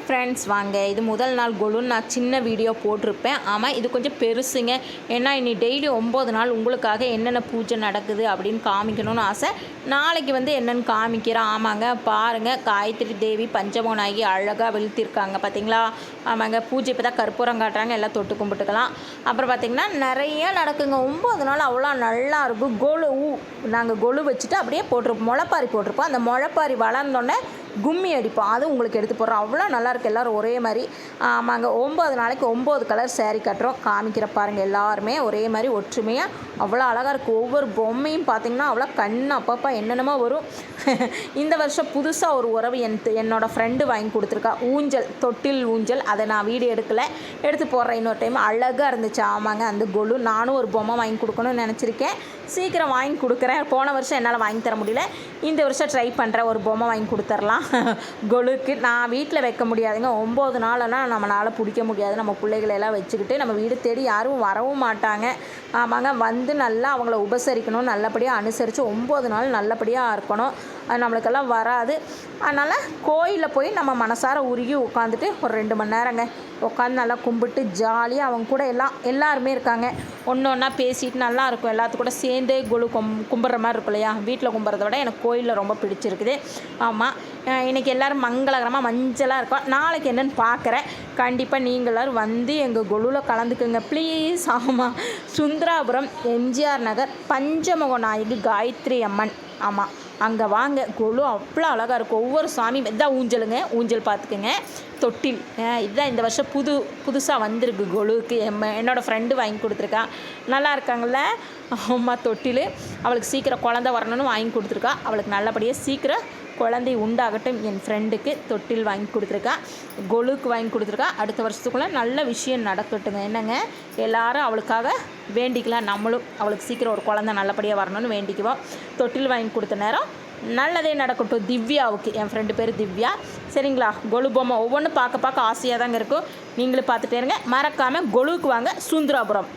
Hi friends வாங்க இது முதல் நாள் கொலுன்னு நான் சின்ன வீடியோ போட்டிருப்பேன். ஆமாம் இது கொஞ்சம் பெருசுங்க. ஏன்னா இனி டெய்லி ஒம்பது நாள் உங்களுக்காக என்னென்ன பூஜை நடக்குது அப்படின்னு காமிக்கணும்னு ஆசை. நாளைக்கு வந்து என்னென்னு காமிக்கிறேன். ஆமாங்க பாருங்கள் காயத்ரி தேவி பஞ்சமோனாகி அழகாக வெளுத்திருக்காங்க. பார்த்தீங்களா ஆமாங்க பூஜை இப்போ தான் கற்பூரம் காட்டுறாங்க. எல்லாம் தொட்டு கும்பிட்டுக்கலாம். அப்புறம் பார்த்திங்கன்னா நிறைய நடக்குங்க. ஒம்பது நாள் அவ்வளோ நல்லா இருக்கும். கொலு நாங்கள் கொலு வச்சுட்டு அப்படியே போட்டிருப்போம். முளைப்பாரி போட்டிருப்போம். அந்த முளைப்பாரி வளர்ந்தோடனே கும்மி அடிப்போம். அது உங்களுக்கு எடுத்து போடுறோம். அவ்வளோ நல்லாயிருக்கு எல்லோரும் ஒரே மாதிரி ஆமாங்க. ஒம்பது நாளைக்கு ஒம்பது கலர் சேரீ கட்டுறோம். காமிக்கிற பாருங்கள் எல்லாருமே ஒரே மாதிரி ஒற்றுமையாக அவ்வளோ அழகாக இருக்குது ஒவ்வொரு பொம்மையும் பார்த்தீங்கன்னா அவ்வளோ கண் அப்பப்போ என்னென்னமோ வரும். இந்த வருஷம் புதுசாக ஒரு உறவு என் என்னோடய ஃப்ரெண்டு வாங்கி கொடுத்துருக்கா. ஊஞ்சல் தொட்டில் ஊஞ்சல். அதை நான் வீடியோ எடுக்கலை. எடுத்து போடுறேன் இன்னொரு டைம் அழகாக இருந்துச்சு. ஆமாங்க அந்த கொலு. நானும் ஒரு பொம்மை வாங்கி கொடுக்கணும்னு நினச்சிருக்கேன். சீக்கிரம் வாங்கி கொடுக்குறேன். போன வருஷம் என்னால் வாங்கி தர முடியல. இந்த வருஷம் ட்ரை பண்ணுறேன் ஒரு பொம்மை வாங்கி கொடுத்துர்லாம். கொலுக்கு. நான் வீட்டில் வைக்க முடியாதுங்க. ஒம்பது நாளெல்லாம் நம்மளால் பிடிக்க முடியாது. நம்ம பிள்ளைகளெல்லாம் வச்சுக்கிட்டு நம்ம வீடு தேடி யாரும் வரவும் மாட்டாங்க. ஆமாங்க. வந்து நல்லா அவங்கள உபசரிக்கணும். நல்லபடியாக அனுசரித்து ஒம்பது நாள் நல்லபடியாக இருக்கணும். அது நம்மளுக்கெல்லாம் வராது. அதனால் கோயிலில் போய் நம்ம மனசார உருகி உட்காந்துட்டு ஒரு ரெண்டு மணி நேரங்க. உட்காந்து நல்லா கும்பிட்டு ஜாலியாக அவங்க கூட எல்லாம் எல்லாருமே இருக்காங்க. ஒன்று ஒன்றா பேசிட்டு நல்லாயிருக்கும் எல்லாத்து கூட சேர்ந்தே குழு கும் கும்பிட்ற மாதிரி இருக்கும் இல்லையா வீட்டில் கும்பிட்றத விட எனக்கு கோயிலில் ரொம்ப பிடிச்சிருக்குது. ஆமாம் இன்றைக்கி எல்லோரும் மங்களகரமாக மஞ்சளாக இருக்கும். நாளைக்கு என்னென்னு பார்க்குறேன் கண்டிப்பாக நீங்கள் எல்லோரும் வந்து எங்கள் குழுவில் கலந்துக்குங்க. ப்ளீஸ். ஆமாம் சுந்தராபுரம் எம்ஜிஆர் நகர் பஞ்சமுக நாயகி காயத்ரி அம்மன். ஆமாம் அங்கே வாங்க. கொலு அவ்வளோ அழகாக இருக்கும். ஒவ்வொரு சாமி இதான் ஊஞ்சலுங்க. ஊஞ்சல் பார்த்துக்குங்க. தொட்டில். இதுதான் இந்த வருஷம் புது புதுசாக வந்திருக்கு கொலுவுக்கு என்னோடய ஃப்ரெண்டு வாங்கி கொடுத்துருக்கா. நல்லா இருக்காங்கள்ல அம்மா தொட்டில். அவளுக்கு சீக்கிரம் குழந்த வரணும்னு வாங்கி கொடுத்துருக்கா. அவளுக்கு நல்லபடியாக சீக்கிரம் குழந்தை உண்டாகட்டும். என் ஃப்ரெண்டுக்கு தொட்டில் வாங்கி கொடுத்துருக்கா. கொலுக்கு வாங்கி கொடுத்துருக்கா. அடுத்த வருஷத்துக்குள்ளே நல்ல விஷயம் நடக்கட்டுங்க. என்னங்க? எல்லாரும் அவளுக்காக வேண்டிக்கலாம். நம்மளும் அவளுக்கு சீக்கிரம் ஒரு குழந்தை நல்லபடியாக வரணும்னு வேண்டிக்குவோம். தொட்டில் வாங்கி கொடுத்த நேரம் நல்லதே நடக்கட்டும். திவ்யாவுக்கு. என் ஃப்ரெண்டு பேர் திவ்யா. சரிங்களா? கொலு பொம்மை ஒவ்வொன்றும் பார்க்க பார்க்க ஆசையாக தாங்க இருக்கும். நீங்களும் பார்த்துட்டே இருங்க. மறக்காமல் கொலுவுக்கு வாங்க. சுந்தராபுரம்.